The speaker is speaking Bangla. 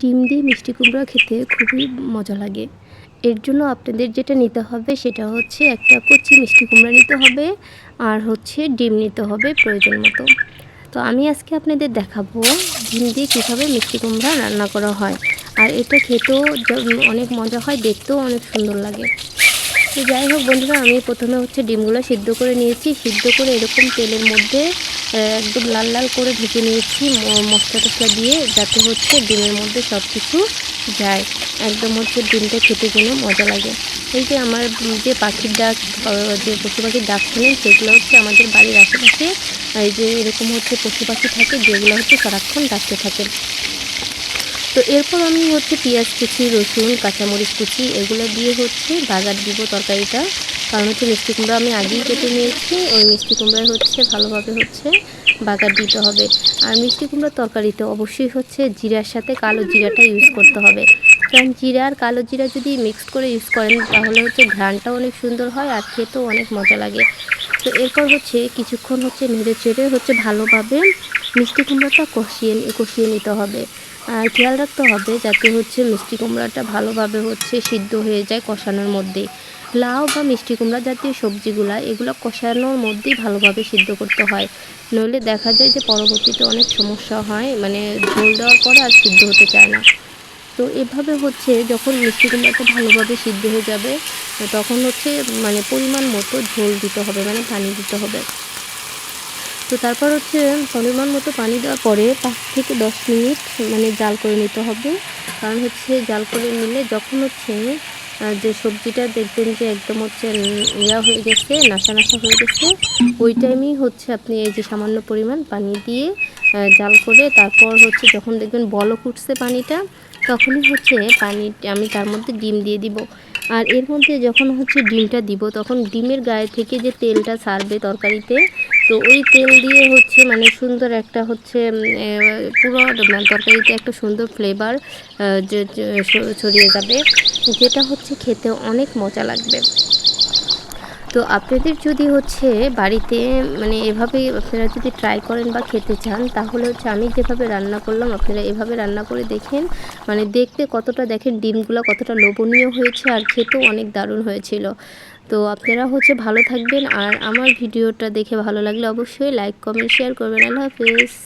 ডিম দিয়ে মিষ্টি কুমড়া খেতে খুবই মজা লাগে। এর জন্য আপনাদের যেটা নিতে হবে সেটা হচ্ছে একটা কচি মিষ্টি কুমড়া নিতে হবে আর হচ্ছে ডিম নিতে হবে প্রয়োজন মতো। তো আমি আজকে আপনাদের দেখাবো ডিম দিয়ে কীভাবে মিষ্টি কুমড়া রান্না করা হয়। আর এটা খেতেও অনেক মজা হয়, দেখতেও অনেক সুন্দর লাগে। তো যাই হোক বন্ধুরা, আমি প্রথমে হচ্ছে ডিমগুলো সিদ্ধ করে নিয়েছি। সিদ্ধ করে এরকম তেলের মধ্যে একদম লাল লাল করে ভেজে নিয়েছি মশলা টশলা দিয়ে যাতে হচ্ছে ডিমের মধ্যে সব কিছু যায়। একদম হচ্ছে ডিমটা খেতে যেন মজা লাগে। এই যে আমার যে পাখির ডাক যে পশু পাখির ডাক শুনেন, সেগুলো হচ্ছে আমাদের বাড়ির আশেপাশে, এই যে এরকম হচ্ছে পশু পাখি থাকে, যেগুলো হচ্ছে সারাক্ষণ ডাকতে থাকে। তো এরপর আমি হচ্ছে পেঁয়াজ কুচি, রসুন, কাঁচামরিচ কুচি, এগুলো দিয়ে হচ্ছে বাগার দিব তরকারিটা। কারণ হচ্ছে মিষ্টি কুমড়া আমি আগেই কেটে নিয়েছি, ওই মিষ্টি কুমড়ায় হচ্ছে, ভালোভাবে হচ্ছে বাগার দিতে হবে। আর মিষ্টি কুমড়ার তরকারিতে অবশ্যই হচ্ছে জিরার সাথে কালো জিরাটা ইউজ করতে হবে। কারণ জিরা আর কালো জিরা যদি মিক্সড করে ইউজ করেন, তাহলে হচ্ছে ঘ্রানটাও অনেক সুন্দর হয় আর খেতেও অনেক মজা লাগে। তো এরপর হচ্ছে কিছুক্ষণ হচ্ছে নেড়ে চেড়ে হচ্ছে ভালোভাবে মিষ্টি কুমড়োটা কষিয়ে কষিয়ে নিতে হবে। আর খেয়াল রাখতে হবে যাতে হচ্ছে মিষ্টি কুমড়াটা ভালোভাবে হচ্ছে সিদ্ধ হয়ে যায় কষানোর মধ্যে। লাউ বা মিষ্টি কুমড়া জাতীয় সবজিগুলা এগুলো কষানোর মধ্যেই ভালোভাবে সিদ্ধ করতে হয়। নইলে দেখা যায় যে পরবর্তীতে অনেক সমস্যা হয় মানে ঝোল দেওয়ার পরে আর সিদ্ধ হতে চায় না। তো এভাবে হচ্ছে যখন মিষ্টি কুমড়াটা ভালোভাবে সিদ্ধ হয়ে যাবে, তখন হচ্ছে মানে পরিমাণ মতো ঝোল দিতে হবে মানে পানি দিতে হবে। তো তারপর হচ্ছে পরিমাণ মতো পানি দেওয়ার পরে পাঁচ থেকে দশ মিনিট মানে জাল করে নিতে হবে। কারণ হচ্ছে জাল করে নিলে যখন হচ্ছে যে সবজিটা দেখবেন যে একদম হচ্ছে ইয়া হয়ে গেছে নাশা নাশা হয়ে গেছে, ওই টাইমেই হচ্ছে আপনি এই যে সামান্য পরিমাণ পানি দিয়ে জাল করে তারপর হচ্ছে যখন দেখবেন বলক উঠছে পানিটা, তখনই হচ্ছে পানি আমি তার মধ্যে ডিম দিয়ে দিব। আর এর মধ্যে যখন হচ্ছে ডিমটা দিব, তখন ডিমের গায়ে থেকে যে তেলটা ছাড়বে তরকারিতে তো ওই তেল দিয়ে হচ্ছে মানে সুন্দর একটা হচ্ছে পুরো তরকারিতে একটা সুন্দর ফ্লেভার ছড়িয়ে যাবে, যেটা হচ্ছে খেতে অনেক মজা লাগবে। তো আপনাদের যদি হচ্ছে বাড়িতে মানে এভাবে আপনারা যদি ট্রাই করেন বা খেতে চান, তাহলে হচ্ছে আমি যেভাবে রান্না করলাম, আপনারা এভাবে রান্না করে দেখেন। মানে দেখতে কতটা দেখেন, ডিমগুলো কতটা লোভনীয় হয়েছে, আর খেতেও অনেক দারুণ হয়েছিল। তো আপনারা হচ্ছে ভালো থাকবেন আর আমার ভিডিওটা দেখে ভালো লাগলে অবশ্যই লাইক কমেন্ট শেয়ার করবেন। আল্লাহ হাফেজ।